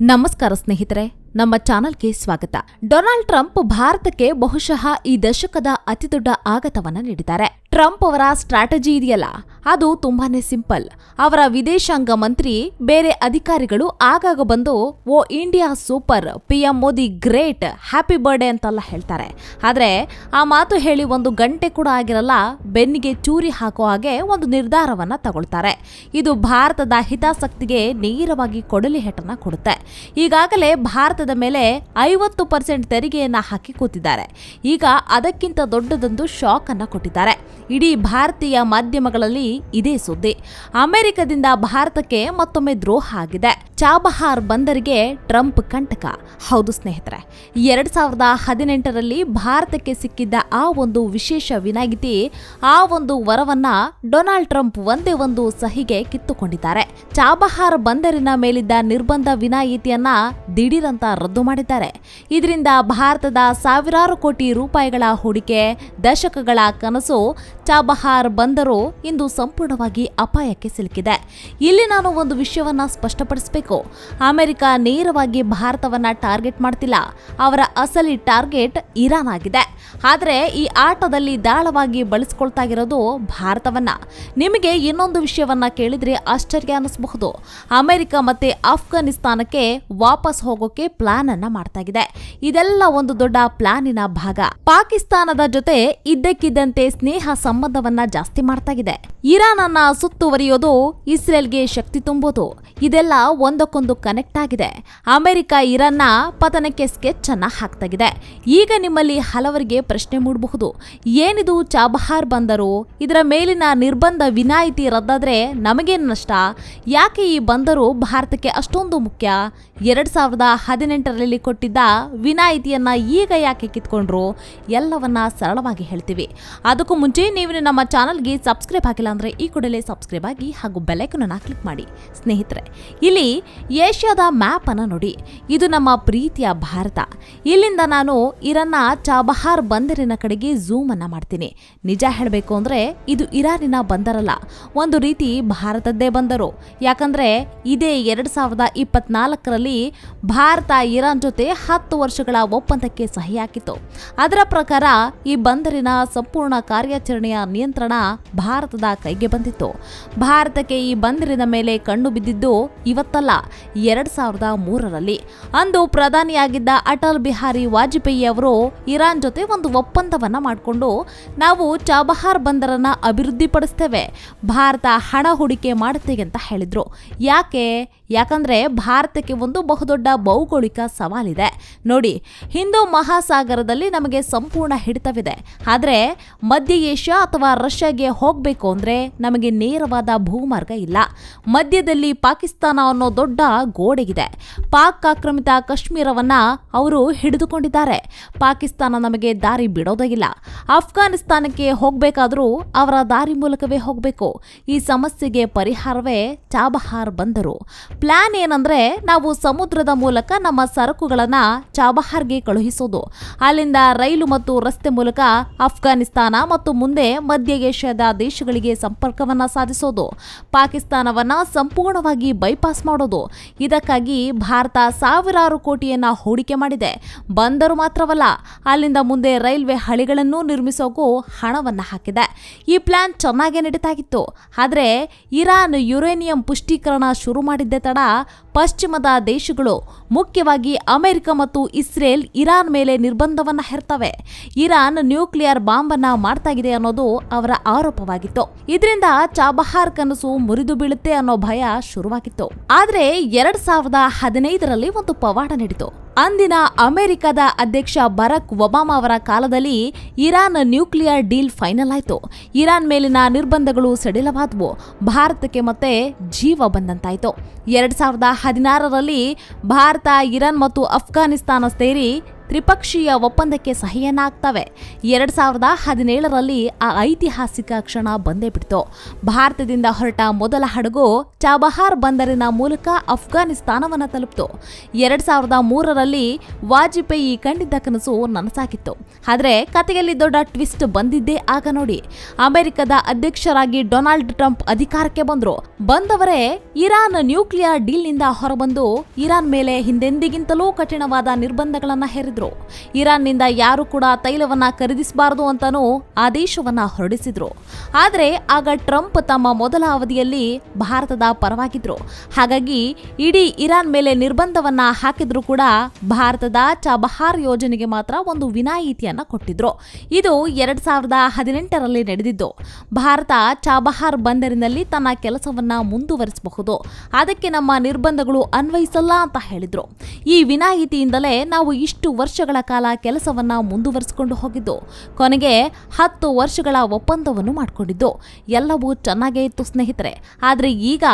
ನಮಸ್ಕಾರ ಸ್ನೇಹಿತರೆ ನಮ್ಮ ಚಾನಲ್ಗೆ ಸ್ವಾಗತ. ಡೊನಾಲ್ಡ್ ಟ್ರಂಪ್ ಭಾರತಕ್ಕೆ ಬಹುಶಃ ಈ ದಶಕದ ಅತಿದೊಡ್ಡ ಆಘಾತವನ್ನ ನೀಡಿದ್ದಾರೆ. ಟ್ರಂಪ್ ಅವರ ಸ್ಟ್ರಾಟಜಿ ಇದೆಯಲ್ಲ? ಅದು ತುಂಬಾನೇ ಸಿಂಪಲ್. ಅವರ ವಿದೇಶಾಂಗ ಮಂತ್ರಿ, ಬೇರೆ ಅಧಿಕಾರಿಗಳು ಆಗಾಗ ಬಂದು, ಓ India super, PM Modi great, happy birthday ಅಂತೆಲ್ಲ ಹೇಳ್ತಾರೆ. ಆದರೆ ಆ ಮಾತು ಹೇಳಿ ಒಂದು ಗಂಟೆ ಕೂಡ ಆಗಿರಲ್ಲ, ಬೆನ್ನಿಗೆ ಚೂರಿ ಹಾಕೋ ಹಾಗೆ ಒಂದು ನಿರ್ಧಾರವನ್ನ ತಗೊಳ್ತಾರೆ. ಇದು ಭಾರತದ ಹಿತಾಸಕ್ತಿಗೆ ನೇರವಾಗಿ ಕೊಡಲಿ ಹೆಟ್ಟನ್ನ ಕೊಡುತ್ತೆ. ಈಗಾಗಲೇ ಭಾರತದ ಮೇಲೆ ಐವತ್ತು ಪರ್ಸೆಂಟ್ ತೆರಿಗೆಯನ್ನ ಹಾಕಿ ಕೂತಿದ್ದಾರೆ. ಈಗ ಅದಕ್ಕಿಂತ ದೊಡ್ಡದೊಂದು ಶಾಕ್ ಅನ್ನ ಕೊಟ್ಟಿದ್ದಾರೆ. ಇಡೀ ಭಾರತೀಯ ಮಾಧ್ಯಮಗಳಲ್ಲಿ ಇದೇ ಸುದ್ದಿ. ಅಮೆರಿಕದಿಂದ ಭಾರತಕ್ಕೆ ಮತ್ತೊಮ್ಮೆ ದ್ರೋಹ ಆಗಿದೆ. ಚಾಬಹಾರ್ ಬಂದರಿಗೆ ಟ್ರಂಪ್ ಕಂಟಕ. ಹೌದು ಸ್ನೇಹಿತರೆ, ಎರಡ್ ಸಾವಿರದ ಹದಿನೆಂಟರಲ್ಲಿ ಭಾರತಕ್ಕೆ ಸಿಕ್ಕಿದ್ದ ಆ ಒಂದು ವಿಶೇಷ ವಿನಾಯಿತಿ, ಆ ಒಂದು ವರವನ್ನ ಡೊನಾಲ್ಡ್ ಟ್ರಂಪ್ ಒಂದೇ ಒಂದು ಸಹಿಗೆ ಕಿತ್ತುಕೊಂಡಿದ್ದಾರೆ. ಚಾಬಹಾರ್ ಬಂದರಿನ ಮೇಲಿದ್ದ ನಿರ್ಬಂಧ ವಿನಾಯಿತಿಯನ್ನ ದಿಢೀರಂತ ರದ್ದು ಮಾಡಿದ್ದಾರೆ. ಇದರಿಂದ ಭಾರತದ ಸಾವಿರಾರು ಕೋಟಿ ರೂಪಾಯಿಗಳ ಹೂಡಿಕೆ, ದಶಕಗಳ ಕನಸು ಚಾಬಹಾರ್ ಬಂದರು ಇಂದು ಸಂಪೂರ್ಣವಾಗಿ ಅಪಾಯಕ್ಕೆ ಸಿಲುಕಿದೆ. ಇಲ್ಲಿ ನಾನು ಒಂದು ವಿಷಯವನ್ನ ಸ್ಪಷ್ಟಪಡಿಸಬೇಕು. ಅಮೆರಿಕ ನೇರವಾಗಿ ಭಾರತವನ್ನ ಟಾರ್ಗೆಟ್ ಮಾಡ್ತಿಲ್ಲ. ಅವರ ಅಸಲಿ ಟಾರ್ಗೆಟ್ ಇರಾನ್ ಆಗಿದೆ ಆದರೆ ಈ ಆಟದಲ್ಲಿ ದಾಳವಾಗಿ ಬಳಸ್ಕೊಳ್ತಾ ಇರೋದು ಭಾರತವನ್ನ. ನಿಮಗೆ ಇನ್ನೊಂದು ವಿಷಯವನ್ನ ಕೇಳಿದ್ರೆ ಆಶ್ಚರ್ಯ ಅನಿಸಬಹುದು. ಅಮೆರಿಕ ಮತ್ತೆ ಆಫ್ಘಾನಿಸ್ತಾನಕ್ಕೆ ವಾಪಸ್ ಹೋಗೋಕೆ ಪ್ಲಾನ್ ಅನ್ನ ಮಾಡ್ತಾ ಇದೆ. ಇದೆಲ್ಲ ಒಂದು ದೊಡ್ಡ ಪ್ಲಾನಿನ ಭಾಗ. ಪಾಕಿಸ್ತಾನದ ಜೊತೆ ಇದ್ದಕ್ಕಿದ್ದಂತೆ ಸ್ನೇಹ ಸಂಬಂಧವನ್ನ ಜಾಸ್ತಿ ಮಾಡ್ತಾ ಇದೆ. ಇರಾನ್ ಅನ್ನ ಸುತ್ತುವರಿಯೋದು ಇಸ್ರೇಲ್ಗೆ ಶಕ್ತಿ ತುಂಬೋದು. ಇದೆಲ್ಲ ಒಂದಕ್ಕೊಂದು ಕನೆಕ್ಟ್ ಆಗಿದೆ. ಅಮೆರಿಕ ಇರಾನ್ನ ಪತನಕ್ಕೆ ಸ್ಕೆಚ್ ಅನ್ನ ಹಾಕ್ತಾಗಿದೆ ಈಗ ನಿಮ್ಮಲ್ಲಿ ಹಲವರಿಗೆ ಪ್ರಶ್ನೆ ಮೂಡಬಹುದು. ಏನಿದು ಚಾಬಹಾರ್ ಬಂದರು? ಇದರ ಮೇಲಿನ ನಿರ್ಬಂಧ ವಿನಾಯಿತಿ ರದ್ದಾದ್ರೆ ನಮಗೇನು ನಷ್ಟ? ಯಾಕೆ ಈ ಬಂದರು ಭಾರತಕ್ಕೆ ಅಷ್ಟೊಂದು ಮುಖ್ಯ? ಎರಡ್ ಸಾವಿರದ ಹದಿನೆಂಟರಲ್ಲಿ ಕೊಟ್ಟಿದ್ದ ವಿನಾಯಿತಿಯನ್ನ ಈಗ ಯಾಕೆ ಕಿತ್ಕೊಂಡ್ರು? ಎಲ್ಲವನ್ನ ಸರಳವಾಗಿ ಹೇಳ್ತೀವಿ. ಅದಕ್ಕೂ ಮುಂಚೆ ನೀವು ನಮ್ಮ ಚಾನಲ್ಗೆ ಸಬ್ಸ್ಕ್ರೈಬ್ ಆಗಿಲ್ಲ ಅಂದ್ರೆ ಈ ಕೂಡಲೇ ಸಬ್ಸ್ಕ್ರೈಬ್ ಆಗಿ ಹಾಗೂ ಬೆಲೈಕನನ್ನು ಕ್ಲಿಕ್ ಮಾಡಿ. ಸ್ನೇಹಿತರೆ, ಇಲ್ಲಿ ಏಷ್ಯಾದ ಮ್ಯಾಪ್ ಅನ್ನ ನೋಡಿ. ಇದು ನಮ್ಮ ಪ್ರೀತಿಯ ಭಾರತ. ಇಲ್ಲಿಂದ ನಾನು ಇರನ್ನ ಚಾಬಹಾರ್ ಬಂದರಿನ ಕಡೆಗೆ ಝೂಮ್ ಅನ್ನ ಮಾಡ್ತೀನಿ. ನಿಜ ಹೇಳಬೇಕು ಅಂದ್ರೆ ಇದು ಇರಾನಿನ ಬಂದರಲ್ಲ. ಒಂದು ರೀತಿ ಭಾರತದ್ದೇ ಬಂದರು. ಯಾಕಂದ್ರೆ ಇದೇ ಎರಡ್ ಸಾವಿರದ ಇಪ್ಪತ್ನಾಲ್ಕರಲ್ಲಿ ಭಾರತ ಇರಾನ್ ಜೊತೆ ಹತ್ತು ವರ್ಷಗಳ ಒಪ್ಪಂದಕ್ಕೆ ಸಹಿ ಹಾಕಿತ್ತು. ಅದರ ಪ್ರಕಾರ ಈ ಬಂದರಿನ ಸಂಪೂರ್ಣ ಕಾರ್ಯಾಚರಣೆಯ ನಿಯಂತ್ರಣ ಭಾರತದ ಕೈಗೆ ಬಂದಿತ್ತು. ಭಾರತಕ್ಕೆ ಈ ಬಂದರಿನ ಮೇಲೆ ಕಣ್ಣು ಬಿದ್ದಿದ್ದು ಇವತ್ತಲ್ಲ, ಎರಡ್ ಸಾವಿರದ ಮೂರರಲ್ಲಿ. ಅಂದು ಪ್ರಧಾನಿಯಾಗಿದ್ದ ಅಟಲ್ ಬಿಹಾರಿ ವಾಜಪೇಯಿ ಅವರು ಇರಾನ್ ಜೊತೆ ಒಂದು ಒಪ್ಪಂದವನ್ನ ಮಾಡಿಕೊಂಡು ನಾವು ಚಾಬಹಾರ್ ಬಂದರನ್ನ ಅಭಿವೃದ್ಧಿಪಡಿಸ್ತೇವೆ. ಭಾರತ ಹಣ ಹೂಡಿಕೆ ಮಾಡುತ್ತೆ ಅಂತ ಹೇಳಿದ್ರು. ಯಾಕೆ? ಯಾಕಂದ್ರೆ ಭಾರತಕ್ಕೆ ಒಂದು ಬಹುದೊಡ್ಡ ಭೌಗೋಳಿಕ ಸವಾಲಿದೆ. ನೋಡಿ, ಹಿಂದೂ ಮಹಾಸಾಗರದಲ್ಲಿ ನಮಗೆ ಸಂಪೂರ್ಣ ಹಿಡಿತವಿದೆ. ಆದರೆ ಮಧ್ಯ ಏಷ್ಯಾ ಅಥವಾ ರಷ್ಯಾಗೆ ಹೋಗಬೇಕು ಅಂದ್ರೆ ನಮಗೆ ನೇರವಾದ ಭೂಮಾರ್ಗ ಇಲ್ಲ. ಮಧ್ಯದಲ್ಲಿ ಪಾಕಿಸ್ತಾನ ಅನ್ನೋ ದೊಡ್ಡ ಗೋಡೆಗಿದೆ. ಪಾಕ್ ಆಕ್ರಮಿತ ಕಾಶ್ಮೀರವನ್ನ ಅವರು ಹಿಡಿದುಕೊಂಡಿದ್ದಾರೆ ಪಾಕಿಸ್ತಾನ ನಮಗೆ ದಾರಿ ಬಿಡೋದೇ ಇಲ್ಲ. ಅಫ್ಘಾನಿಸ್ತಾನಕ್ಕೆ ಹೋಗಬೇಕಾದ್ರೂ ಅವರ ದಾರಿ ಮೂಲಕವೇ ಹೋಗಬೇಕು. ಈ ಸಮಸ್ಯೆಗೆ ಪರಿಹಾರವೇ ಚಾಬಹಾರ್ ಬಂದರು. ಪ್ಲಾನ್ ಏನಂದ್ರೆ ನಾವು ಸಮುದ್ರದ ಮೂಲಕ ನಮ್ಮ ಸರಕುಗಳನ್ನು ಚಾಬಹಾರ್ಗೆ ಕಳುಹಿಸೋದು. ಅಲ್ಲಿಂದ ರೈಲು ಮತ್ತು ರಸ್ತೆ ಮೂಲಕ ಅಫ್ಘಾನಿಸ್ತಾನ ಮತ್ತು ಮುಂದೆ ಮಧ್ಯ ಏಷ್ಯಾದ ದೇಶಗಳಿಗೆ ಸಂಪರ್ಕವನ್ನ ಸಾಧಿಸೋದು. ಪಾಕಿಸ್ತಾನವನ್ನ ಸಂಪೂರ್ಣವಾಗಿ ಬೈಪಾಸ್ ಮಾಡೋದು. ಇದಕ್ಕಾಗಿ ಭಾರತ ಸಾವಿರಾರು ಕೋಟಿಯನ್ನ ಹೂಡಿಕೆ ಮಾಡಿದೆ. ಬಂದರು ಮಾತ್ರವಲ್ಲ, ಅಲ್ಲಿಂದ ಮುಂದೆ ರೈಲ್ವೆ ಹಳಿಗಳನ್ನು ನಿರ್ಮಿಸೋಕು ಹಣವನ್ನು ಹಾಕಿದೆ. ಈ ಪ್ಲಾನ್ ಚೆನ್ನಾಗೇ ನಡೀತಾಗಿತ್ತು. ಆದರೆ ಇರಾನ್ ಯುರೇನಿಯಂ ಪುಷ್ಟೀಕರಣ ಶುರು ಮಾಡಿದ್ದೆ ತಡ ಪಶ್ಚಿಮದ ದೇಶಗಳು, ಮುಖ್ಯವಾಗಿ ಅಮೆರಿಕ ಮತ್ತು ಇಸ್ರೇಲ್ ಇರಾನ್ ಮೇಲೆ ನಿರ್ಬಂಧವನ್ನು ಹೇರ್ತವೆ. ಇರಾನ್ ನ್ಯೂಕ್ಲಿಯರ್ ಬಾಂಬ್ ಮಾಡ್ತಾ ಮಾಡ್ತಾಗಿದೆ ಅನ್ನೋದು ಅವರ ಆರೋಪವಾಗಿತ್ತು. ಇದರಿಂದ ಚಾಬಹಾರ್ ಕನಸು ಮುರಿದು ಬೀಳುತ್ತೆ ಅನ್ನೋ ಭಯ ಶುರುವಾಗಿತ್ತು. ಆದ್ರೆ ಎರಡ್ ಸಾವಿರದ ಹದಿನೈದರಲ್ಲಿ ಒಂದು ಪವಾಡ ನಡೀತು. ಅಂದಿನ ಅಮೆರಿಕದ ಅಧ್ಯಕ್ಷ ಬರಕ್ ಒಬಾಮಾ ಅವರ ಕಾಲದಲ್ಲಿ ಇರಾನ್ ನ್ಯೂಕ್ಲಿಯರ್ ಡೀಲ್ ಫೈನಲ್ ಆಯಿತು. ಇರಾನ್ ಮೇಲಿನ ನಿರ್ಬಂಧಗಳು ಸಡಿಲವಾದವು. ಭಾರತಕ್ಕೆ ಮತ್ತೆ ಜೀವ ಬಂದಂತಾಯಿತು. ಎರಡು ಸಾವಿರದ ಹದಿನಾರರಲ್ಲಿ ಭಾರತ, ಇರಾನ್ ಮತ್ತು ಅಫ್ಘಾನಿಸ್ತಾನ ಸೇರಿ ತ್ರಿಪಕ್ಷೀಯ ಒಪ್ಪಂದಕ್ಕೆ ಸಹಿಯನ್ನಾಗ್ತವೆ ಎರಡ್ ಸಾವಿರದ ಹದಿನೇಳರಲ್ಲಿ ಆ ಐತಿಹಾಸಿಕ ಕ್ಷಣ ಬಂದೇ ಬಿಡ್ತು. ಭಾರತದಿಂದ ಹೊರಟ ಮೊದಲ ಹಡಗು ಚಾಬಹಾರ್ ಬಂದರಿನ ಮೂಲಕ ಅಫ್ಘಾನಿಸ್ತಾನವನ್ನು ತಲುಪಿತು. ಎರಡ್ ಸಾವಿರದ ಮೂರರಲ್ಲಿ ವಾಜಪೇಯಿ ಕಂಡಿದ್ದ ಕನಸು ನನಸಾಗಿತ್ತು. ಆದರೆ ಕಥೆಯಲ್ಲಿ ದೊಡ್ಡ ಟ್ವಿಸ್ಟ್ ಬಂದಿದ್ದೇ ಆಗ ನೋಡಿ. ಅಮೆರಿಕದ ಅಧ್ಯಕ್ಷರಾಗಿ ಡೊನಾಲ್ಡ್ ಟ್ರಂಪ್ ಅಧಿಕಾರಕ್ಕೆ ಬಂದರು. ಬಂದವರೇ ಇರಾನ್ ನ್ಯೂಕ್ಲಿಯರ್ ಡೀಲ್ನಿಂದ ಹೊರಬಂದು ಇರಾನ್ ಮೇಲೆ ಹಿಂದೆಂದಿಗಿಂತಲೂ ಕಠಿಣವಾದ ನಿರ್ಬಂಧಗಳನ್ನು ಹೇರಿದ್ರು. ಇರಾನ್ನಿಂದ ಯಾರು ಕೂಡ ತೈಲವನ್ನ ಖರೀದಿಸಬಾರದು ಅಂತಾನೂ ಆದೇಶವನ್ನ ಹೊರಡಿಸಿದ್ರು. ಆದರೆ ಆಗ ಟ್ರಂಪ್ ತಮ್ಮ ಮೊದಲ ಅವಧಿಯಲ್ಲಿ ಭಾರತದ ಪರವಾಗಿದ್ರು. ಹಾಗಾಗಿ ಇಡೀ ಇರಾನ್ ಮೇಲೆ ನಿರ್ಬಂಧವನ್ನ ಹಾಕಿದ್ರು ಕೂಡ ಭಾರತದ ಚಾಬಹಾರ್ ಯೋಜನೆಗೆ ಮಾತ್ರ ಒಂದು ವಿನಾಯಿತಿಯನ್ನ ಕೊಟ್ಟಿದ್ರು. ಇದು ಎರಡ್ ಸಾವಿರದ ಹದಿನೆಂಟರಲ್ಲಿ ನಡೆದಿದ್ದು. ಭಾರತ ಚಾಬಹಾರ್ ಬಂದರಿನಲ್ಲಿ ತನ್ನ ಕೆಲಸವನ್ನ ಮುಂದುವರಿಸಬಹುದು. ಅದಕ್ಕೆ ನಮ್ಮ ನಿರ್ಬಂಧಗಳು ಅನ್ವಯಿಸಲ್ಲ ಅಂತ ಹೇಳಿದ್ರು. ಈ ವಿನಾಯಿತಿಯಿಂದಲೇ ನಾವು ಇಷ್ಟು ವರ್ಷಗಳ ಕಾಲ ಕೆಲಸವನ್ನ ಮುಂದುವರಿಸಿಕೊಂಡು ಹೋಗಿದ್ದು, ಕೊನೆಗೆ ಹತ್ತು ವರ್ಷಗಳ ಒಪ್ಪಂದವನ್ನು ಮಾಡಿಕೊಂಡಿದ್ದು. ಎಲ್ಲವೂ ಚೆನ್ನಾಗೇ ಇತ್ತು ಸ್ನೇಹಿತರೆ. ಆದರೆ ಈಗ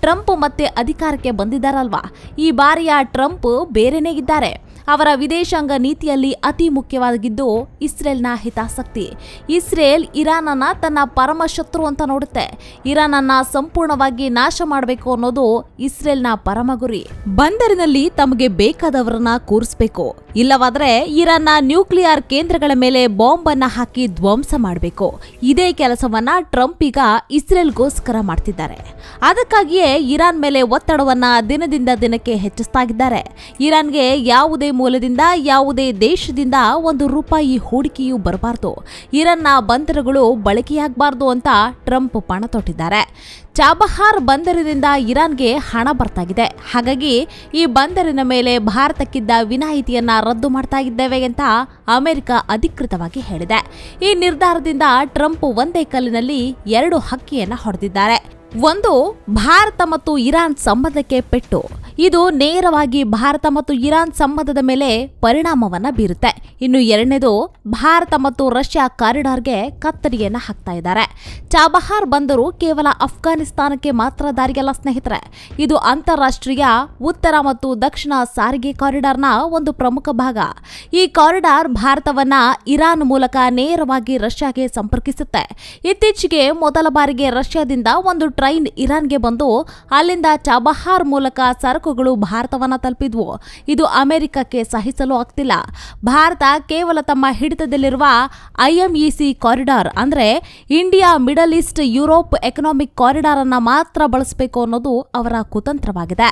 ಟ್ರಂಪ್ ಮತ್ತೆ ಅಧಿಕಾರಕ್ಕೆ ಬಂದಿದ್ದಾರಲ್ವಾ? ಈ ಬಾರಿಯ ಟ್ರಂಪ್ ಬೇರೆನೇ ಇದ್ದಾರೆ. ಅವರ ವಿದೇಶಾಂಗ ನೀತಿಯಲ್ಲಿ ಅತಿ ಮುಖ್ಯವಾಗಿದ್ದು ಇಸ್ರೇಲ್ನ ಹಿತಾಸಕ್ತಿ. ಇಸ್ರೇಲ್ ಇರಾನನ್ನ ತನ್ನ ಪರಮ ಶತ್ರು ಅಂತ ನೋಡುತ್ತೆ. ಇರಾನನ್ನ ಸಂಪೂರ್ಣವಾಗಿ ನಾಶ ಮಾಡಬೇಕು ಅನ್ನೋದು ಇಸ್ರೇಲ್ನ ಪರಮ ಗುರಿ. ಬಂದರಿನಲ್ಲಿ ತಮಗೆ ಬೇಕಾದವರನ್ನ ಕೂರಿಸಬೇಕು. ಇಲ್ಲವಾದ್ರೆ ಇರಾನ್ನ ನ್ಯೂಕ್ಲಿಯರ್ ಕೇಂದ್ರಗಳ ಮೇಲೆ ಬಾಂಬ್ ಅನ್ನ ಹಾಕಿ ಧ್ವಂಸ ಮಾಡಬೇಕು. ಇದೇ ಕೆಲಸವನ್ನ ಟ್ರಂಪ್ ಈಗ ಇಸ್ರೇಲ್ಗೋಸ್ಕರ ಮಾಡ್ತಿದ್ದಾರೆ. ಅದಕ್ಕಾಗಿಯೇ ಇರಾನ್ ಮೇಲೆ ಒತ್ತಡವನ್ನ ದಿನದಿಂದ ದಿನಕ್ಕೆ ಹೆಚ್ಚಿಸ್ತಾ ಇದ್ದಾರೆ. ಇರಾನ್ಗೆ ಯಾವುದೇ ಮೂಲದಿಂದ ಯಾವುದೇ ದೇಶದಿಂದ ಒಂದು ರೂಪಾಯಿ ಹೂಡಿಕೆಯೂ ಬರಬಾರ್ದು. ಇರನ್ನ ಬಂದರುಗಳು ಬಳಕೆಯಾಗಬಾರ್ದು ಅಂತ ಟ್ರಂಪ್ ಪಣ ತೊಟ್ಟಿದ್ದಾರೆ. ಚಾಬಹಾರ್ ಬಂದರಿನಿಂದ ಇರಾನ್ಗೆ ಹಣ ಬರ್ತಾಗಿದೆ. ಹಾಗಾಗಿ ಈ ಬಂದರಿನ ಮೇಲೆ ಭಾರತಕ್ಕಿದ್ದ ವಿನಾಯಿತಿಯನ್ನ ರದ್ದು ಮಾಡ್ತಾ ಇದ್ದೇವೆ ಅಂತ ಅಮೆರಿಕ ಅಧಿಕೃತವಾಗಿ ಹೇಳಿದೆ. ಈ ನಿರ್ಧಾರದಿಂದ ಟ್ರಂಪ್ ಒಂದೇ ಕಲ್ಲಿನಲ್ಲಿ ಎರಡು ಹಕ್ಕಿಯನ್ನ ಹೊಡೆದಿದ್ದಾರೆ. ಒಂದು, ಭಾರತ ಮತ್ತು ಇರಾನ್ ಸಂಬಂಧಕ್ಕೆ ಪೆಟ್ಟು. ಇದು ನೇರವಾಗಿ ಭಾರತ ಮತ್ತು ಇರಾನ್ ಸಂಬಂಧದ ಮೇಲೆ ಪರಿಣಾಮವನ್ನ ಬೀರುತ್ತೆ. ಇನ್ನು ಎರಡನೇದು ಭಾರತ ಮತ್ತು ರಷ್ಯಾ ಕಾರಿಡಾರ್ಗೆ ಕತ್ತರಿಯನ್ನ ಹಾಕ್ತಾ ಇದ್ದಾರೆ. ಚಾಬಹಾರ್ ಬಂದರು ಕೇವಲ ಅಫ್ಘಾನಿಸ್ತಾನಕ್ಕೆ ಮಾತ್ರ ದಾರಿಯಲ್ಲ ಸ್ನೇಹಿತರೆ. ಇದು ಅಂತಾರಾಷ್ಟ್ರೀಯ ಉತ್ತರ ಮತ್ತು ದಕ್ಷಿಣ ಸಾರಿಗೆ ಕಾರಿಡಾರ್ನ ಒಂದು ಪ್ರಮುಖ ಭಾಗ. ಈ ಕಾರಿಡಾರ್ ಭಾರತವನ್ನ ಇರಾನ್ ಮೂಲಕ ನೇರವಾಗಿ ರಷ್ಯಾಗೆ ಸಂಪರ್ಕಿಸುತ್ತೆ. ಇತ್ತೀಚೆಗೆ ಮೊದಲ ಬಾರಿಗೆ ರಷ್ಯಾದಿಂದ ಒಂದು ಟ್ರೈನ್ ಇರಾನ್ಗೆ ಬಂದು ಅಲ್ಲಿಂದ ಚಾಬಹಾರ್ ಮೂಲಕ ಸರಕುಗಳು ಭಾರತವನ್ನು ತಲುಪಿದ್ವು. ಇದು ಅಮೆರಿಕಕ್ಕೆ ಸಹಿಸಲು ಆಗ್ತಿಲ್ಲ. ಭಾರತ ಕೇವಲ ತಮ್ಮ ಹಿಡಿತದಲ್ಲಿರುವ ಐಎಂಇಸಿ ಕಾರಿಡಾರ್ ಅಂದರೆ India, middle east, Europe economic corridor ಅನ್ನು ಮಾತ್ರ ಬಳಸಬೇಕು ಅನ್ನೋದು ಅವರ ಕುತಂತ್ರವಾಗಿದೆ.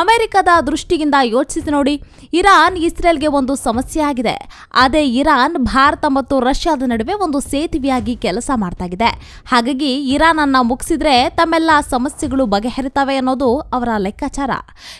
ಅಮೆರಿಕದ ದೃಷ್ಟಿಯಿಂದ ಯೋಚಿಸಿ ನೋಡಿ, ಇರಾನ್, ಇಸ್ರೇಲ್ಗೆ ಒಂದು ಸಮಸ್ಯೆ ಆಗಿದೆ. ಅದೇ ಇರಾನ್, ಭಾರತ ಮತ್ತು ರಷ್ಯಾದ ನಡುವೆ ಒಂದು ಸೇತುವೆಯಾಗಿ ಕೆಲಸ ಮಾಡ್ತಾಗಿದೆ. ಹಾಗಾಗಿ ಇರಾನ್ ಅನ್ನ ಮುಗಿಸಿದ್ರೆ ತಮ್ಮೆಲ್ಲ ಸಮಸ್ಯೆಗಳು ಬಗೆಹರಿತವೆ ಅನ್ನೋದು ಅವರ ಲೆಕ್ಕಾಚಾರ.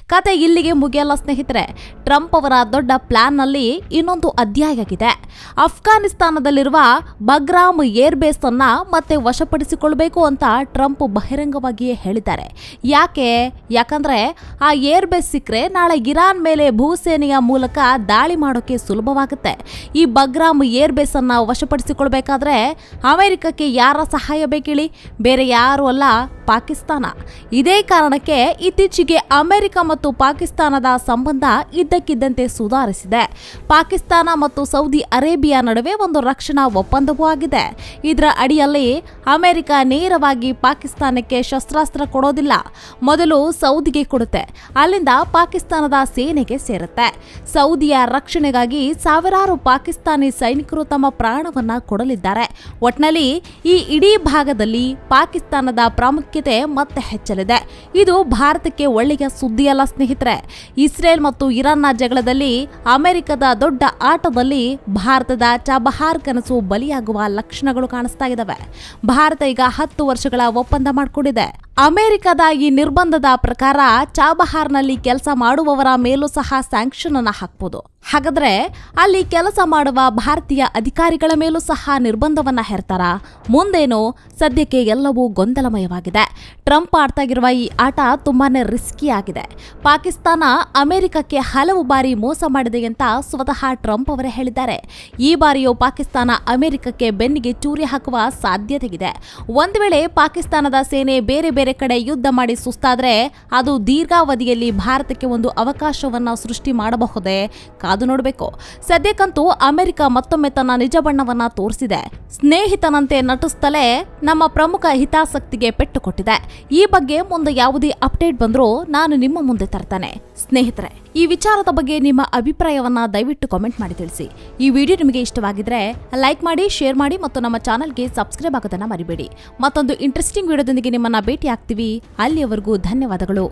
ಕತೆ ಇಲ್ಲಿಗೆ ಮುಗಿಯಲ್ಲ ಸ್ನೇಹಿತರೆ. ಟ್ರಂಪ್ ಅವರ ದೊಡ್ಡ ಪ್ಲಾನ್ನಲ್ಲಿ ಇನ್ನೊಂದು ಅಧ್ಯಾಯ ಇದೆ ಅಫ್ಘಾನಿಸ್ತಾನದಲ್ಲಿರುವ ಬಗ್ರಾಮ್ ಏರ್ಬೇಸ್ ಅನ್ನ ಮತ್ತೆ ವಶಪಡಿಸಿಕೊಳ್ಬೇಕು ಅಂತ ಟ್ರಂಪ್ ಬಹಿರಂಗವಾಗಿಯೇ ಹೇಳಿದ್ದಾರೆ. ಯಾಕೆ? ಯಾಕಂದ್ರೆ ಆ ಏರ್ಬೇಸ್ ಸಿಕ್ಕರೆ ನಾಳೆ ಇರಾನ್ ಮೇಲೆ ಭೂಸೇನೆಯ ಮೂಲಕ ದಾಳಿ ಮಾಡೋಕೆ ಸುಲಭವಾಗುತ್ತೆ. ಈ ಬಗ್ರಾಮ್ ಏರ್ಬೇಸ್ ಅನ್ನ ವಶಪಡಿಸಿಕೊಳ್ಬೇಕಾದ್ರೆ ಅಮೆರಿಕಕ್ಕೆ ಯಾರ ಸಹಾಯ ಬೇಕಿಳಿ? ಬೇರೆ ಯಾರು ಅಲ್ಲ, ಪಾಕಿಸ್ತಾನ. ಇದೇ ಕಾರಣಕ್ಕೆ ಇತ್ತೀಚೆಗೆ ಅಮೆರಿಕ ಮತ್ತು ಪಾಕಿಸ್ತಾನದ ಸಂಬಂಧ ಇದ್ದಕ್ಕಿದ್ದಂತೆ ಸುಧಾರಿಸಿದೆ. ಪಾಕಿಸ್ತಾನ ಮತ್ತು ಸೌದಿ ಅರೇಬಿಯಾ ನಡುವೆ ಒಂದು ರಕ್ಷಣಾ ಒಪ್ಪಂದವೂ ಆಗಿದೆ. ಇದರ ಅಡಿಯಲ್ಲಿ ಅಮೆರಿಕ ನೇರವಾಗಿ ಪಾಕಿಸ್ತಾನಕ್ಕೆ ಶಸ್ತ್ರಾಸ್ತ್ರ ಕೊಡೋದಿಲ್ಲ. ಮೊದಲು ಸೌದಿಗೆ ಕೊಡುತ್ತೆ. ಅಲ್ಲಿಂದ ಪಾಕಿಸ್ತಾನದ ಸೇನೆಗೆ ಸೇರುತ್ತೆ. ಸೌದಿಯ ರಕ್ಷಣೆಗಾಗಿ ಸಾವಿರಾರು ಪಾಕಿಸ್ತಾನಿ ಸೈನಿಕರು ತಮ್ಮ ಪ್ರಾಣವನ್ನ ಕೊಡಲಿದ್ದಾರೆ. ಒಟ್ನಲ್ಲಿ ಈ ಇಡೀ ಭಾಗದಲ್ಲಿ ಪಾಕಿಸ್ತಾನದ ಪ್ರಾಮುಖ್ಯತೆ ಮತ್ತೆ ಹೆಚ್ಚಲಿದೆ. ಇದು ಭಾರತಕ್ಕೆ ಒಳ್ಳೆಯ ಸುದ್ದಿಯಲ್ಲ ಸ್ನೇಹಿತರೆ. ಇಸ್ರೇಲ್ ಮತ್ತು ಇರಾನ್ನ ಜಗಳದಲ್ಲಿ ಅಮೆರಿಕದ ದೊಡ್ಡ ಆಟದಲ್ಲಿ ಭಾರತದ ಚಬಹಾರ್ ಕನಸು ಬಲಿಯಾಗುವ ಲಕ್ಷಣಗಳು ಕಾಣಿಸ್ತಾ ಇದ್ದಾವೆ ಭಾರತ ಈಗ ಹತ್ತು ವರ್ಷಗಳ ಒಪ್ಪಂದ ಮಾಡಿಕೊಂಡಿದೆ. ಅಮೆರಿಕದ ಈ ನಿರ್ಬಂಧದ ಪ್ರಕಾರ ಚಾಬಹಾರ್ನಲ್ಲಿ ಕೆಲಸ ಮಾಡುವವರ ಮೇಲೂ ಸಹ ಸ್ಯಾಂಕ್ಷನ್ ಅನ್ನ ಹಾಕ್ಬೋದು. ಹಾಗಾದ್ರೆ ಅಲ್ಲಿ ಕೆಲಸ ಮಾಡುವ ಭಾರತೀಯ ಅಧಿಕಾರಿಗಳ ಮೇಲೂ ಸಹ ನಿರ್ಬಂಧವನ್ನ ಹೇರ್ತಾರ. ಮುಂದೇನು ಸದ್ಯಕ್ಕೆ ಎಲ್ಲವೂ ಗೊಂದಲಮಯವಾಗಿದೆ. ಟ್ರಂಪ್ ಆಡ್ತಾಗಿರುವ ಈ ಆಟ ತುಂಬಾನೇ ರಿಸ್ಕಿ ಆಗಿದೆ. ಪಾಕಿಸ್ತಾನ ಅಮೆರಿಕಕ್ಕೆ ಹಲವು ಬಾರಿ ಮೋಸ ಮಾಡಿದೆ ಅಂತ ಸ್ವತಃ ಟ್ರಂಪ್ ಅವರೇ ಹೇಳಿದ್ದಾರೆ. ಈ ಬಾರಿಯೂ ಪಾಕಿಸ್ತಾನ ಅಮೆರಿಕಕ್ಕೆ ಬೆನ್ನಿಗೆ ಚೂರಿ ಹಾಕುವ ಸಾಧ್ಯತೆ ಇದೆ ಒಂದು ವೇಳೆ ಪಾಕಿಸ್ತಾನದ ಸೇನೆ ಬೇರೆ ಬೇರೆ ಕಡೆ ಯುದ್ಧ ಮಾಡಿ ಸುಸ್ತಾದ್ರೆ ಅದು ದೀರ್ಘಾವಧಿಯಲ್ಲಿ ಭಾರತಕ್ಕೆ ಒಂದು ಅವಕಾಶವನ್ನ ಸೃಷ್ಟಿ ಮಾಡಬಹುದೇ? ಕಾದು ನೋಡಬೇಕು. ಸದ್ಯಕ್ಕಂತೂ ಅಮೆರಿಕ ಮತ್ತೊಮ್ಮೆ ತನ್ನ ನಿಜ ಬಣ್ಣವನ್ನ ತೋರಿಸಿದೆ. ಸ್ನೇಹಿತನಂತೆ ನಟಿಸ್ತಲೇ ನಮ್ಮ ಪ್ರಮುಖ ಹಿತಾಸಕ್ತಿಗೆ ಪೆಟ್ಟು ಕೊಟ್ಟಿದೆ. ಈ ಬಗ್ಗೆ ಮುಂದೆ ಯಾವುದೇ ಅಪ್ಡೇಟ್ ಬಂದರೂ ನಾನು ನಿಮ್ಮ ಮುಂದೆ ತರ್ತಾನೆ. ಸ್ನೇಹಿತರೆ, ಈ ವಿಚಾರದ ಬಗ್ಗೆ ನಿಮ್ಮ ಅಭಿಪ್ರಾಯವನ್ನ ದಯವಿಟ್ಟು ಕಾಮೆಂಟ್ ಮಾಡಿ ತಿಳಿಸಿ. ಈ ವಿಡಿಯೋ ನಿಮಗೆ ಇಷ್ಟವಾಗಿದ್ರೆ ಲೈಕ್ ಮಾಡಿ, ಶೇರ್ ಮಾಡಿ ಮತ್ತು ನಮ್ಮ ಚಾನಲ್ಗೆ ಸಬ್ಸ್ಕ್ರೈಬ್ ಆಗೋದನ್ನ ಮರಿಬೇಡಿ. ಮತ್ತೊಂದು ಇಂಟ್ರೆಸ್ಟಿಂಗ್ ವಿಡಿಯೋದೊಂದಿಗೆ ನಿಮ್ಮನ್ನ ಭೇಟಿ ಆಗ್ತೀವಿ ಅಲ್ಲಿಯವರೆಗೂ ಧನ್ಯವಾದಗಳು.